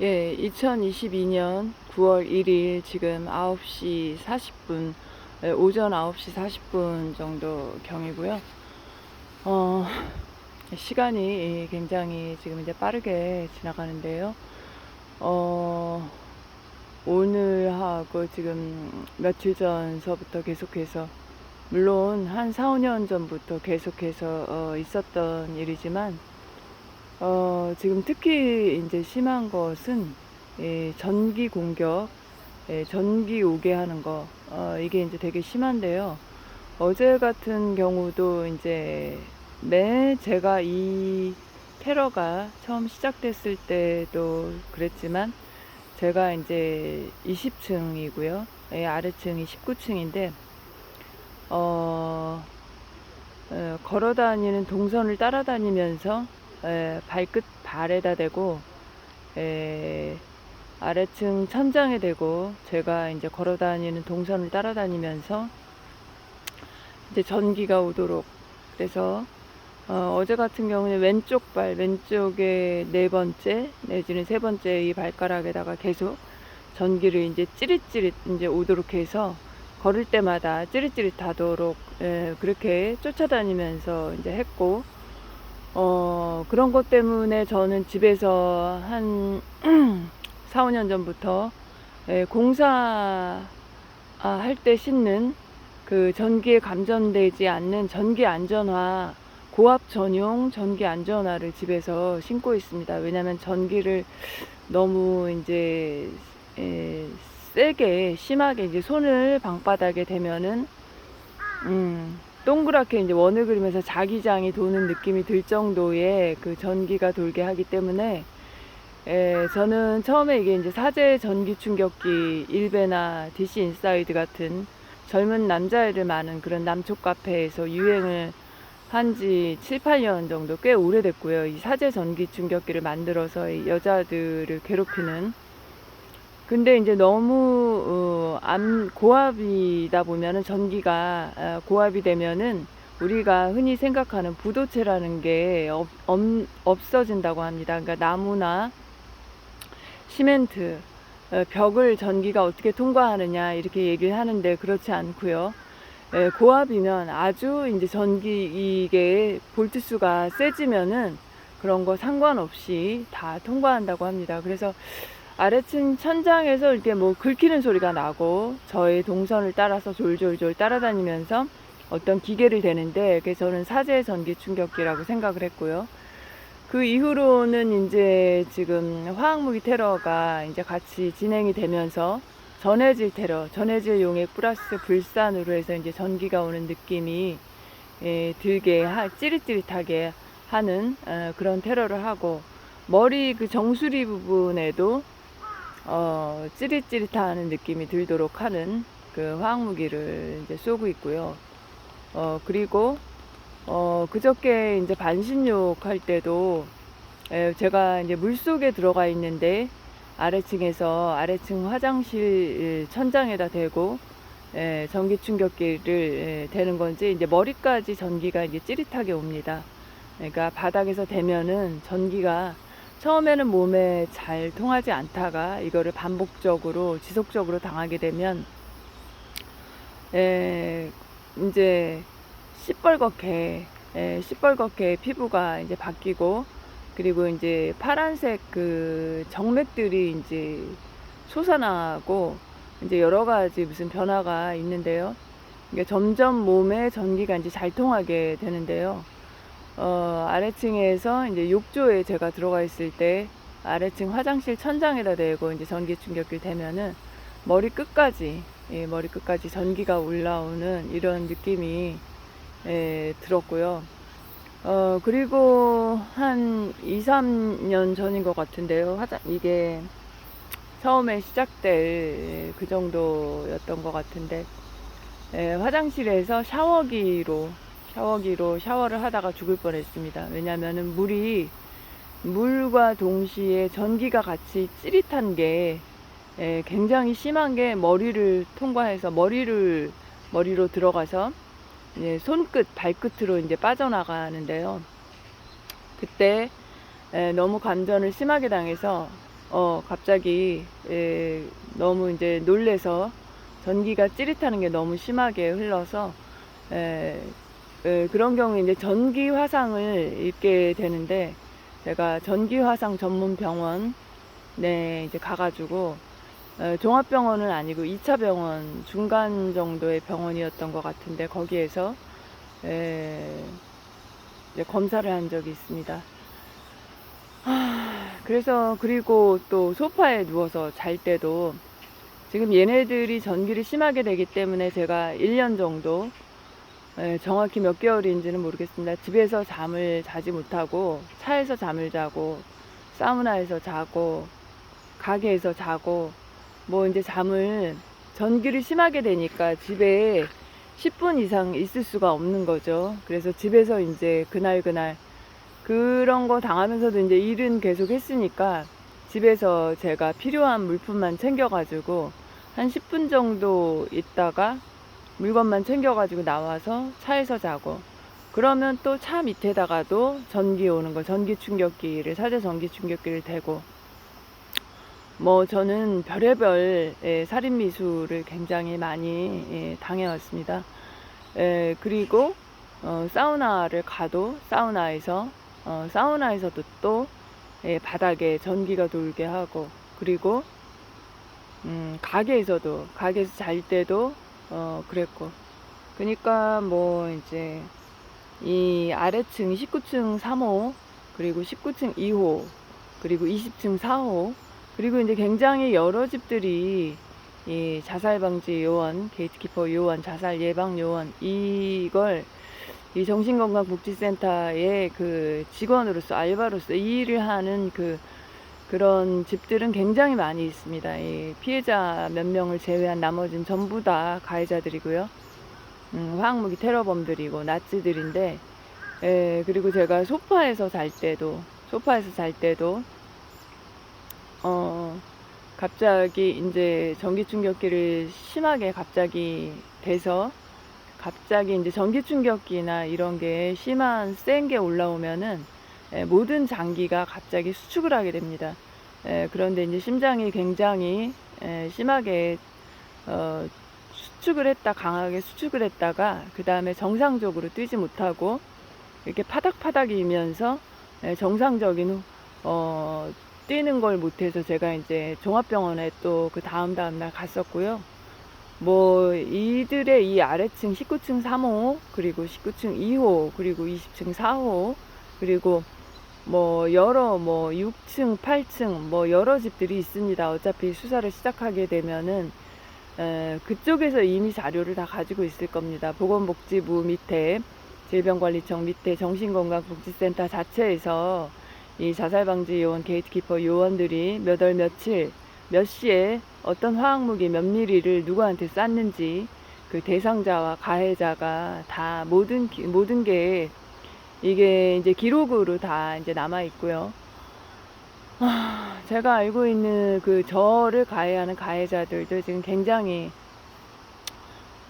예, 2022년 9월 1일 지금 9시 40분, 예, 오전 9시 40분 정도 경이고요. 어, 시간이 굉장히 지금 이제 빠르게 지나가는데요. 어, 오늘하고 지금 며칠 전서부터 계속해서 물론 한 4, 5년 전부터 계속해서 어, 있었던 일이지만 어, 지금 특히 이제 심한 것은 예, 전기 공격, 예, 전기 오게 하는 거, 어, 이게 이제 되게 심한데요. 어제 같은 경우도 이제 매 제가 이 테러가 처음 시작됐을 때도 그랬지만 제가 이제 20층이고요. 예, 아래층이 19층인데 어, 어, 걸어 다니는 동선을 따라다니면서 에, 발끝 발에다 대고 에, 아래층 천장에 대고 제가 이제 걸어 다니는 동선을 따라다니면서 이제 전기가 오도록 그래서 어, 제 같은 경우는 왼쪽 발 왼쪽에 네 번째 내지는 세 번째 이 발가락에다가 계속 전기를 이제 찌릿찌릿 이제 오도록 해서 걸을 때마다 찌릿찌릿하도록 에, 그렇게 쫓아다니면서 이제 했고 어, 그런 것 때문에 저는 집에서 한 4, 5년 전부터 예, 공사 아, 할때 신는 그 전기에 감전되지 않는 전기 안전화 고압 전용 전기 안전화를 집에서 신고 있습니다. 왜냐하면 전기를 너무 이제 에, 세게 심하게 이제 손을 방바닥에 대면은 음, 동그랗게 이제 원을 그리면서 자기장이 도는 느낌이 들 정도의 그 전기가 돌게 하기 때문에 에, 저는 처음에 이게 이제 사제 전기 충격기 일베나 DC 인사이드 같은 젊은 남자애들 많은 그런 남쪽 카페에서 유행을 한 지 7, 8년 정도 꽤 오래됐고요. 이 사제 전기 충격기를 만들어서 이 여자들을 괴롭히는 근데 이제 너무 어, 암 고압이다 보면은 전기가 어, 고압이 되면은 우리가 흔히 생각하는 부도체라는 게 없, 없, 없어진다고 합니다. 그러니까 나무나 시멘트 어, 벽을 전기가 어떻게 통과하느냐 이렇게 얘기를 하는데 그렇지 않고요. 에, 고압이면 아주 이제 전기 이게 볼트 수가 세지면은 그런 거 상관없이 다 통과한다고 합니다. 그래서 아래층 천장에서 이렇게 뭐 긁히는 소리가 나고 저의 동선을 따라서 졸졸졸 따라다니면서 어떤 기계를 대는데 그게 저는 사제 전기 충격기라고 생각을 했고요. 그 이후로는 이제 지금 화학무기 테러가 이제 같이 진행이 되면서 전해질 테러, 전해질 용액 플러스 불산으로 해서 이제 전기가 오는 느낌이 예, 들게 하, 찌릿찌릿하게 하는 어, 그런 테러를 하고 머리 그 정수리 부분에도 어, 찌릿찌릿하는 느낌이 들도록 하는 그 화학 무기를 이제 쏘고 있고요. 어, 그리고 어, 그저께 이제 반신욕 할 때도 에, 제가 이제 물 속에 들어가 있는데 아래층에서 아래층 화장실 천장에다 대고 에, 전기 충격기를 에, 대는 건지 이제 머리까지 전기가 이제 찌릿하게 옵니다. 그러니까 바닥에서 대면은 전기가 처음에는 몸에 잘 통하지 않다가 이거를 반복적으로 지속적으로 당하게 되면 에, 이제 시뻘겋게 에, 시뻘겋게 피부가 이제 바뀌고 그리고 이제 파란색 그 정맥들이 이제 솟아나고 이제 여러 가지 무슨 변화가 있는데요. 이게 점점 몸에 전기가 이제 잘 통하게 되는데요. 어, 아래층에서 이제 욕조에 제가 들어가 있을 때 아래층 화장실 천장에다 대고 이제 전기 충격기를 대면은 머리 끝까지 예, 머리 끝까지 전기가 올라오는 이런 느낌이 예, 들었고요. 어, 그리고 한 2, 3년 전인 것 같은데요. 화장, 이게 처음에 시작될 그 정도였던 것 같은데, 예, 화장실에서 샤워기로 샤워기로 샤워를 하다가 죽을 뻔했습니다. 왜냐하면 물이 물과 동시에 전기가 같이 찌릿한 게 예, 굉장히 심한 게 머리를 통과해서 머리를 머리로 들어가서 예, 손끝 발끝으로 이제 빠져나가는데요. 그때 예, 너무 감전을 심하게 당해서 어, 갑자기 에, 너무 이제 놀래서 전기가 찌릿하는 게 너무 심하게 흘러서 에, 에, 그런 경우에 이제 전기 화상을 입게 되는데 제가 전기 화상 전문 병원 네 이제 가가지고 에, 종합병원은 아니고 2차 병원 중간 정도의 병원이었던 것 같은데 거기에서 에, 이제 검사를 한 적이 있습니다. 하, 그래서 그리고 또 소파에 누워서 잘 때도 지금 얘네들이 전기를 심하게 되기 때문에 제가 1년 정도 예, 정확히 몇 개월인지는 모르겠습니다. 집에서 잠을 자지 못하고 차에서 잠을 자고 사우나에서 자고 가게에서 자고 뭐 이제 잠을 전기를 심하게 되니까 집에 10분 이상 있을 수가 없는 거죠. 그래서 집에서 이제 그날 그날 그런 거 당하면서도 이제 일은 계속 했으니까 집에서 제가 필요한 물품만 챙겨가지고 한 10분 정도 있다가 물건만 챙겨가지고 나와서 차에서 자고 그러면 또 차 밑에다가도 전기 오는 거 전기 충격기를 사제 전기 충격기를 대고 뭐 저는 별의별 예, 살인 미수를 굉장히 많이 예, 당해왔습니다. 예, 그리고 어, 사우나를 가도 사우나에서 어, 사우나에서도 또 예, 바닥에 전기가 돌게 하고 그리고 음, 가게에서도 가게에서 잘 때도 어, 그랬고. 그러니까 뭐 이제 이 아래층 19층 3호 그리고 19층 2호 그리고 20층 4호 그리고 이제 굉장히 여러 집들이 이 자살 방지 요원, 게이트키퍼 요원, 자살 예방 요원 이걸 이 정신건강복지센터의 그 직원으로서 알바로서 이 일을 하는 그 그런 집들은 굉장히 많이 있습니다. 이 피해자 몇 명을 제외한 나머지는 전부 다 가해자들이고요. 음, 화학무기 테러범들이고 나치들인데, 에, 그리고 제가 소파에서 잘 때도 소파에서 잘 때도 어 갑자기 이제 전기 충격기를 심하게 갑자기 돼서 갑자기 이제 전기 충격기나 이런 게 심한 센 게 올라오면은 에, 모든 장기가 갑자기 수축을 하게 됩니다. 에, 그런데 이제 심장이 굉장히 에, 심하게 어, 수축을 했다 강하게 수축을 했다가 그 다음에 정상적으로 뛰지 못하고 이렇게 파닥파닥이면서 에, 정상적인 어, 뛰는 걸 못해서 제가 이제 종합병원에 또 그 다음 다음 날 갔었고요. 뭐 이들의 이 아래층 19층 3호 그리고 19층 2호 그리고 20층 4호 그리고 뭐 여러 뭐 6층 8층 뭐 여러 집들이 있습니다. 어차피 수사를 시작하게 되면은 에, 그쪽에서 이미 자료를 다 가지고 있을 겁니다. 보건복지부 밑에 질병관리청 밑에 정신건강복지센터 자체에서 이 자살방지 요원, 게이트키퍼 요원들이 몇 월 며칠, 몇 시에 어떤 화학무기 몇 미리를 누구한테 쐈는지 그 대상자와 가해자가 다 모든, 기- 모든 게 이게 이제 기록으로 다 이제 남아 있고요. 아, 제가 알고 있는 그 저를 가해하는 가해자들도 지금 굉장히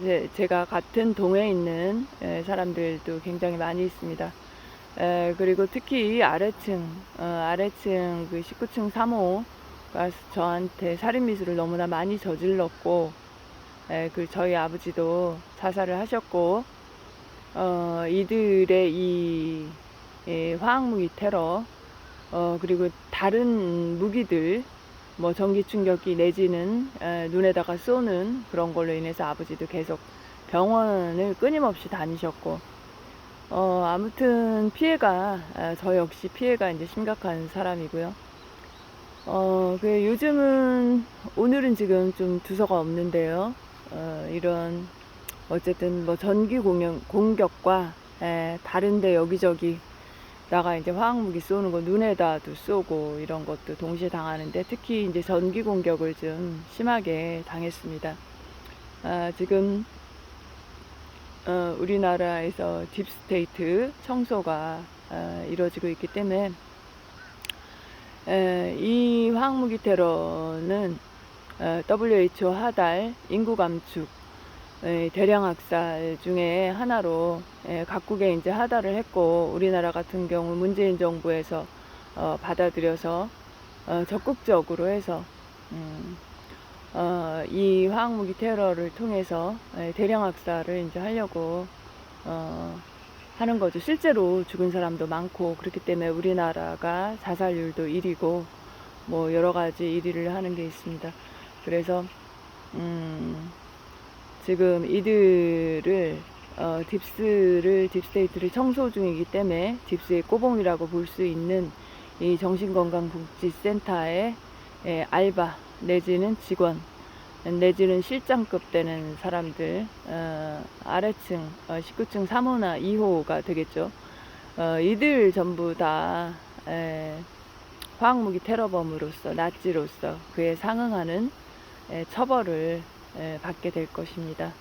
이제 제가 같은 동에 있는 에, 사람들도 굉장히 많이 있습니다. 에, 그리고 특히 이 아래층, 어, 아래층 그 19층 3호가 저한테 살인미수를 너무나 많이 저질렀고, 에, 그 저희 아버지도 자살을 하셨고, 어, 이들의 이, 이 화학무기 테러, 어, 그리고 다른 무기들, 뭐 전기 충격기 내지는 에, 눈에다가 쏘는 그런 걸로 인해서 아버지도 계속 병원을 끊임없이 다니셨고, 어, 아무튼 피해가, 아, 저 역시 피해가 이제 심각한 사람이고요. 어, 그 요즘은, 오늘은 지금 좀 두서가 없는데요. 어, 이런, 어쨌든 뭐 전기 공격, 공격과, 에, 다른데 여기저기, 나가 이제 화학무기 쏘는 거 눈에다도 쏘고 이런 것도 동시에 당하는데 특히 이제 전기 공격을 좀 심하게 당했습니다. 아, 지금 어, 우리나라에서 딥스테이트 청소가 어, 이루어지고 있기 때문에 에, 이 화학무기 테러는 어, WHO 하달 인구 감축 에, 대량 학살 중에 하나로 에, 각국에 이제 하달을 했고 우리나라 같은 경우 문재인 정부에서 어, 받아들여서 어, 적극적으로 해서 음, 어, 이 화학무기 테러를 통해서 예, 대량 학살을 이제 하려고 어, 하는 거죠. 실제로 죽은 사람도 많고 그렇기 때문에 우리나라가 자살률도 1위고 뭐 여러 가지 1위를 하는 게 있습니다. 그래서 음, 지금 이들을 어, 딥스를 딥스테이트를 청소 중이기 때문에 딥스의 꼬봉이라고 볼 수 있는 이 정신건강복지센터의 예, 알바 내지는 직원 내지는 실장급 되는 사람들 어, 아래층 어, 19층 3호나 2호가 되겠죠. 어, 이들 전부 다 에, 화학무기 테러범으로서 나치로서 그에 상응하는 에, 처벌을 에, 받게 될 것입니다.